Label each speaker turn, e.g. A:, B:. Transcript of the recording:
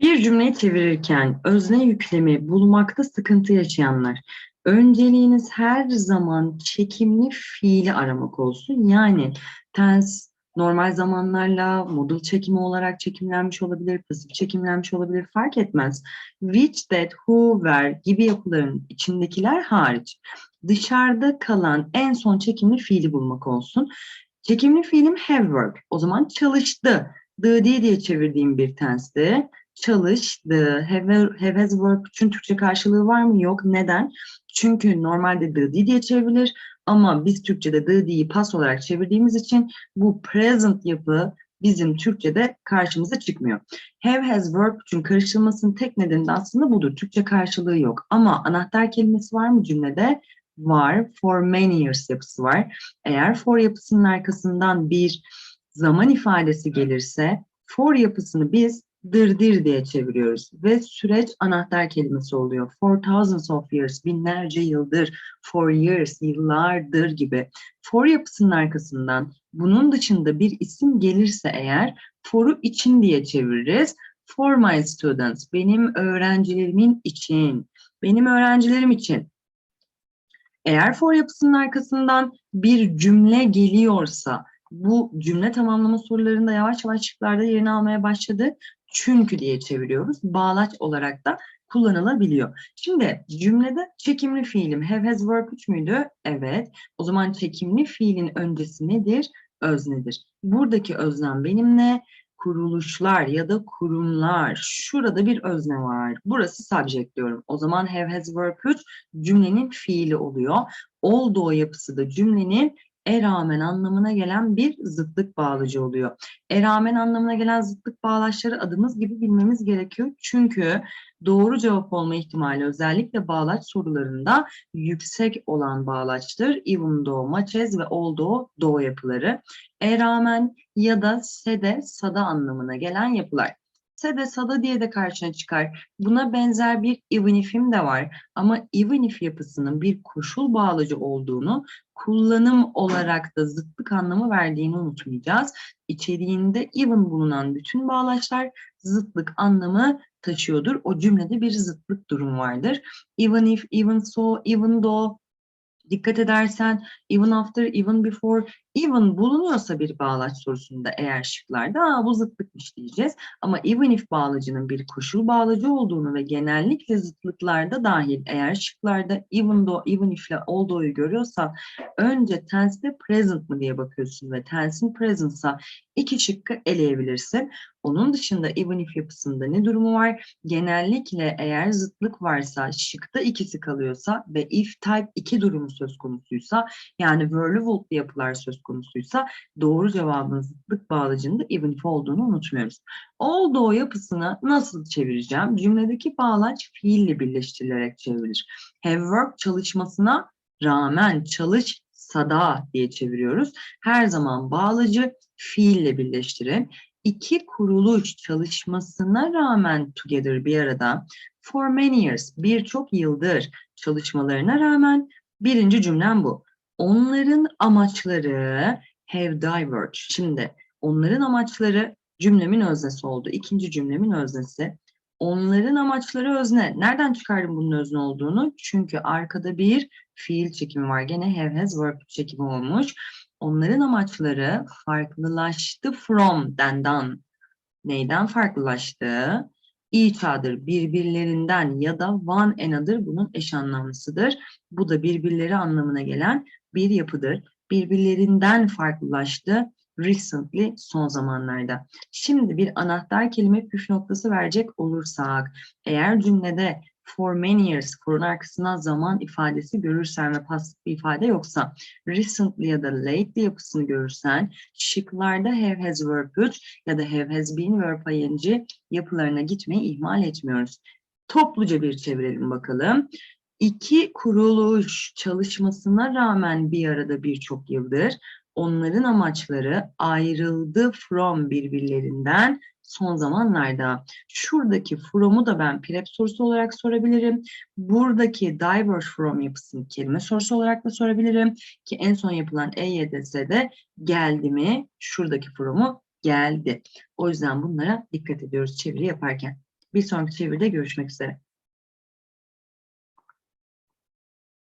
A: Bir cümleyi çevirirken özne yüklemi bulmakta sıkıntı yaşayanlar, önceliğiniz her zaman çekimli fiili aramak olsun. Yani tense normal zamanlarla modal çekimi olarak çekimlenmiş olabilir, pasif çekimlenmiş olabilir fark etmez. Which, that, who, where gibi yapıların içindekiler hariç dışarıda kalan en son çekimli fiili bulmak olsun. Çekimli fiilim have work. O zaman çalıştı. The diye çevirdiğim bir tense'de çalıştı. Have, have has work için Türkçe karşılığı var mı? Yok. Neden? Çünkü normalde the diye çevrilir ama biz Türkçe'de the diye pas olarak çevirdiğimiz için bu present yapı bizim Türkçe'de karşımıza çıkmıyor. Have has work için karıştırılmasının tek nedeni de aslında budur. Türkçe karşılığı yok. Ama anahtar kelimesi var mı cümlede? Var. For many years yapısı var. Eğer for yapısının arkasından bir zaman ifadesi gelirse for yapısını biz dırdır diye çeviriyoruz ve süreç anahtar kelimesi oluyor. For thousands of years, binlerce yıldır, for years, yıllardır gibi. For yapısının arkasından bunun dışında bir isim gelirse eğer for'u için diye çeviririz. For my students, benim öğrencilerimin için, benim öğrencilerim için. Eğer for yapısının arkasından bir cümle geliyorsa bu cümle tamamlama sorularında yavaş yavaş şıklarda yerini almaya başladı. Çünkü diye çeviriyoruz. Bağlaç olarak da kullanılabiliyor. Şimdi cümlede çekimli fiilim have has work 3 müydü? Evet. O zaman çekimli fiilin öncesi nedir? Öznedir. Buradaki öznem benim ne? Kuruluşlar ya da kurumlar. Şurada bir özne var. Burası subject diyorum. O zaman have has work 3 cümlenin fiili oluyor. Oldu yapısı da cümlenin e rağmen anlamına gelen bir zıtlık bağlacı oluyor. E rağmen anlamına gelen zıtlık bağlaçları adımız gibi bilmemiz gerekiyor. Çünkü doğru cevap olma ihtimali özellikle bağlaç sorularında yüksek olan bağlaçtır. Even much as ve although do yapıları. E rağmen ya da sede, sada anlamına gelen yapılar. Sede, sada diye de karşına çıkar. Buna benzer bir even if'im de var. Ama even if yapısının bir koşul bağlacı olduğunu kullanım olarak da zıtlık anlamı verdiğini unutmayacağız. İçeriğinde even bulunan bütün bağlaçlar zıtlık anlamı taşıyordur. O cümlede bir zıtlık durum vardır. Even if, even so, even though, dikkat edersen even after, even before, even bulunuyorsa bir bağlaç sorusunda eğer şıklarda Aa, bu zıtlıkmış diyeceğiz. Ama even if bağlacının bir koşul bağlacı olduğunu ve genellikle zıtlıklarda dahil eğer şıklarda even though, even if ile although'yu görüyorsa önce tense'de present mı diye bakıyorsun ve tense'in present'sa iki şıkkı eleyebilirsin. Onun dışında even if yapısında ne durumu var? Genellikle eğer zıtlık varsa, şıkta ikisi kalıyorsa ve if type iki durumu söz konusuysa yani voltlu yapılar söz konusuysa doğru cevabın zıtlık bağlacında even if olduğunu unutmuyoruz. Although yapısını nasıl çevireceğim? Cümledeki bağlaç fiille birleştirilerek çevrilir. Have work çalışmasına rağmen çalış sada diye çeviriyoruz. Her zaman bağlacı fiille birleştirin. İki kuruluş çalışmasına rağmen together bir arada for many years birçok yıldır çalışmalarına rağmen birinci cümlem bu. Onların amaçları have diverged. Şimdi onların amaçları cümlemin öznesi oldu. İkinci cümlemin öznesi. Onların amaçları özne. Nereden çıkardım bunun özne olduğunu? Çünkü arkada bir fiil çekimi var. Gene have has verb çekimi olmuş. Onların amaçları farklılaştı from dendan. Neyden farklılaştı? Each other birbirlerinden ya da one another bunun eş anlamlısıdır. Bu da birbirleri anlamına gelen bir yapıdır. Birbirlerinden farklılaştı recently son zamanlarda. Şimdi bir anahtar kelime püf noktası verecek olursak, eğer cümlede for many years, for'un arkasından zaman ifadesi görürsen ve pasif bir ifade yoksa, recently ya da lately yapısını görürsen, şıklarda have has verb 3 ya da have has been verb ing yapılarına gitmeyi ihmal etmiyoruz. Topluca bir çevirelim bakalım. İki kuruluş çalışmasına rağmen bir arada birçok yıldır onların amaçları ayrıldı from birbirlerinden son zamanlarda. Şuradaki from'u da ben prep sorusu olarak sorabilirim. Buradaki diverge from yapısını kelime sorusu olarak da sorabilirim. Ki en son yapılan EYDS'de geldi mi? Şuradaki from'u geldi. O yüzden bunlara dikkat ediyoruz çeviri yaparken. Bir sonraki çeviride görüşmek üzere.